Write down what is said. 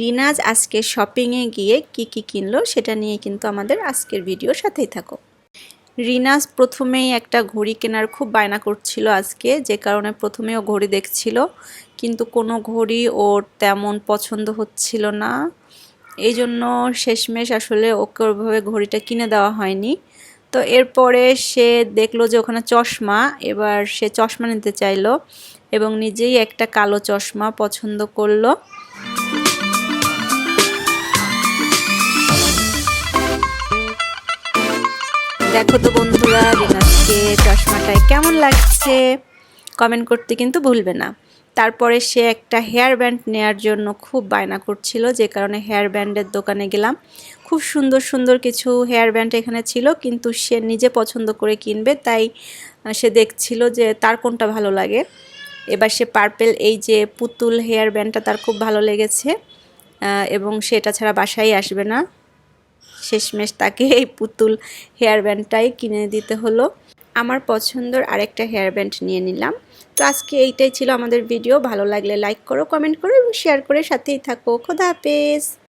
রিনাজ আজকে শপিংয়ে গিয়ে কি কি কিনলো সেটা নিয়ে কিন্তু আমাদের আজকের ভিডিওর সাথেই থাকো। রিনাজ প্রথমেই একটা ঘড়ি কেনার খুব বায়না করছিল আজকে, যে কারণে প্রথমেও ঘড়ি দেখছিল, কিন্তু কোনো ঘড়ি ওর তেমন পছন্দ হচ্ছিল না। এই জন্য শেষমেশ আসলে ওকে ওইভাবে ঘড়িটা কিনে দেওয়া হয়নি। তো এরপরে সে দেখল যে ওখানে চশমা, এবার সে চশমা নিতে চাইলো এবং নিজেই একটা কালো চশমা পছন্দ করল। দেখো তো বন্ধুরা রিনাজকে চশমাটায় কেমন লাগছে? কমেন্ট করতে কিন্তু ভুলবে না। তারপরে সে একটা হেয়ার ব্যান্ড নেয়ার জন্য খুব বায়না করছিল, যে কারণে হেয়ার ব্যান্ডের দোকানে গেলাম। খুব সুন্দর সুন্দর কিছু হেয়ার ব্যান্ড এখানে ছিল, কিন্তু সে নিজে পছন্দ করে কিনবে, তাই সে দেখছিল যে তার কোনটা ভালো লাগে। এবার সে পার্পেল এই যে পুতুল হেয়ার ব্যান্ডটা তার খুব ভালো লেগেছে এবং সেটা ছাড়া বাসায় আসবে না। শেষমেশ তাকে এই পুতুল হেয়ার ব্যান্ডটাই কিনে দিতে হলো। আমার পছন্দর আরেকটা হেয়ার ব্যান্ড নিয়ে নিলাম। তো আজকে এইটাই ছিল আমাদের ভিডিও ভালো লাগলে লাইক করো কমেন্ট করো এবং শেয়ার করে সাথেই থাকো। খোদা হাফেজ!